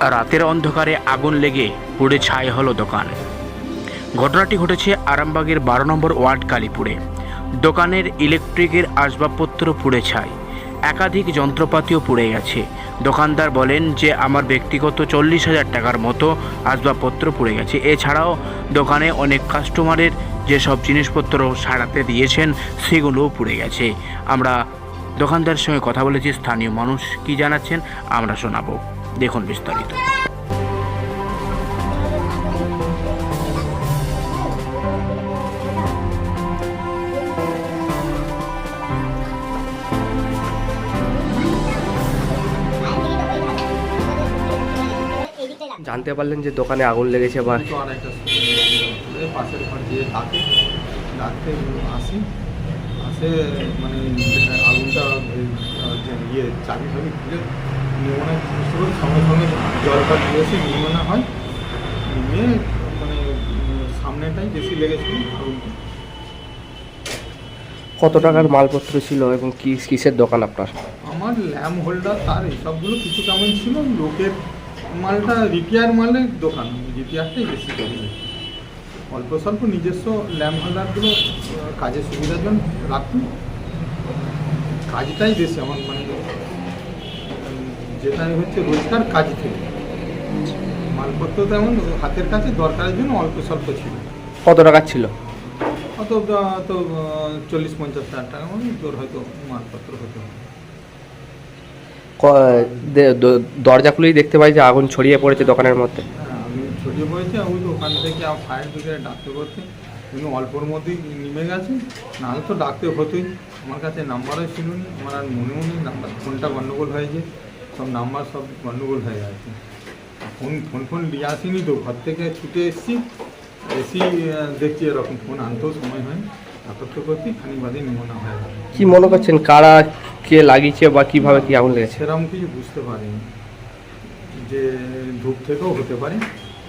রাতের অন্ধকারে আগুন লেগে পুড়ে ছাই হলো দোকান। ঘটনাটি ঘটেছে আরামবাগের বারো নম্বর ওয়ার্ড কালীপুরে। দোকানের ইলেকট্রিকের আসবাবপত্র পুড়ে ছাই। একাধিক যন্ত্রপাতিও পুড়ে গেছে। দোকানদার বলেন যে, আমার ব্যক্তিগত চল্লিশ হাজার টাকার মতো আসবাবপত্র পুড়ে গেছে। এছাড়াও দোকানে অনেক কাস্টমারের যেসব জিনিসপত্র সারাতে দিয়েছেন, সেগুলোও পুড়ে গেছে। আমরা দোকানদারের সঙ্গে কথা বলেছি। স্থানীয় মানুষ কি জানাচ্ছেন, আমরা শোনাবো। দেখুন বিস্তারিত। জানতে পারলেন যে দোকানে আগুন লেগেছে বা পাশের ঘর দিয়ে ডাকে ডাকতে আসি। আসে মানে আগুনটা ইয়ে চাবি ফাবি খুলে নিমোনা বুঝতে পারি সঙ্গে সঙ্গে জলটা দিয়েছে নিমোনা হয় নিয়ে মানে সামনেটাই বেশি লেগেছিল আগুনটা। কত টাকার মালপত্র ছিল এবং কি কিসের দোকান আপনার? আমার ল্যাম্প হোল্ডার তার এইসবগুলো কিছু কেমন ছিল লোকের মালটা রিপেয়ার মালের দোকান রিপেয়ারটাই বেশি করি অল্প স্বল্প নিজস্ব ল্যাম্প হোল্ডারগুলো কাজের সুবিধার জন্য রাখুন। কাজটাই বেশি আমার মানে যেটাই হচ্ছে রোজগার কাজ থেকে। মালপত্র তেমন হাতের কাছে দরকারের জন্য অল্প স্বল্প ছিল। কত টাকা ছিল? অত তো চল্লিশ পঞ্চাশ হাজার টাকা মানে তোর হয়তো মালপত্র হতো। দরজা খুলেই দেখতে পাই যে আগুন ছড়িয়ে পড়েছে দোকানের মধ্যে। হ্যাঁ, আমি ওই তো ওখান থেকে আর ফায়ার ব্রিগেডে ডাকতে করতে কিন্তু অল্পর মধ্যেই নেমে গেছে। নাহলে তো ডাকতে হতোই। আমার কাছে নাম্বারও ছিল না। আমার আর মনেও নেই। নাম্বার ফোনটা গণ্ডগোল হয়েছে সব নাম্বার সব গণ্ডগোল হয়ে গেছে। ফোন ফোন ফোন নিয়ে আসিনি তো। ঘর থেকে ছুটে এসেছি। এসি দেখছি এরকম ফোন আনতেও সময় হয় একত্র করতে খানিক বাদে নিমোনা হয়ে গেল। কি মনে করছেন? কারা কে লাগিয়েছে বা কীভাবে কি আগুন লেগেছে? সেরকম কিছু বুঝতে পারিনি। যে ধূপ থেকেও হতে পারে।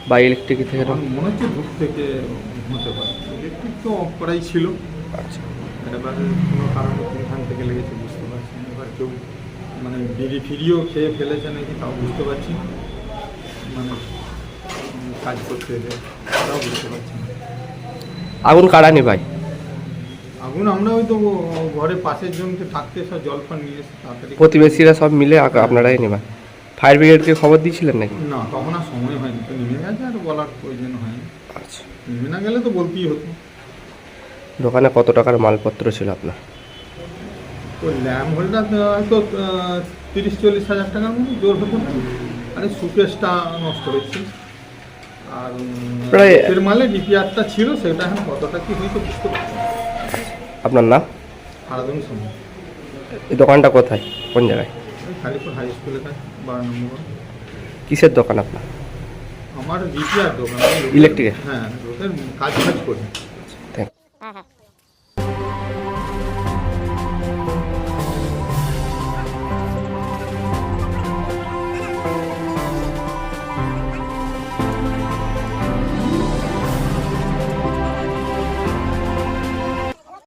বা ইলেকট্রিক থেকে মনে হচ্ছে ধূপ থেকে হতে পারে। ইলেকট্রিক তো অফ করাই ছিল। আচ্ছা। এবার কোনো কারণে কোনখান থেকে লেগেছে বুঝতে পারছি না। এবার কেউ মানে বিড়ি ফিরিও খেয়ে ফেলেছে নাকি তাও বুঝতে পারছি না। মানে কাজ করতে তাও বুঝতে পারছি না। আগুন কারা ভাই আগুন আমরা ওই তো ঘরে পাশের জনকে থাকতে সব জল ফান নিয়ে এসে তাড়াতাড়ি প্রতিবেশীরা সব মিলে আপনারাই নেবেন। ফায়ার ব্রিগেডকে খবর দিয়েছিলেন নাকি? না তখন আর সময় হয়নি। তো নেমে গেছে আর বলার প্রয়োজন হয়নি। আচ্ছা। নেমে না গেলে তো বলতেই হতো। দোকানে কত টাকার মালপত্র ছিল আপনার? তো ল্যাম্প হোল্ডার হয়তো তিরিশ চল্লিশ হাজার টাকার মতো জোর হতে পারে আরে সুকেশটা নষ্ট হয়েছে। আর প্রায়- এর মালে রিপেয়ারটা ছিল সেটা এখন কতটা কি হয়তো বুঝতে পারছি আপনার নাম? সারাদিন সময় এই দোকানটা কোথায়? কোন জায়গায়? কালীপুর হাই স্কুল কাছে বারো নম্বর। কিসের দোকান আপনার আমার রিপেয়ার দোকান ইলেকট্রিকের? হ্যাঁ লোকের কাজ কাজ করি থ্যাংক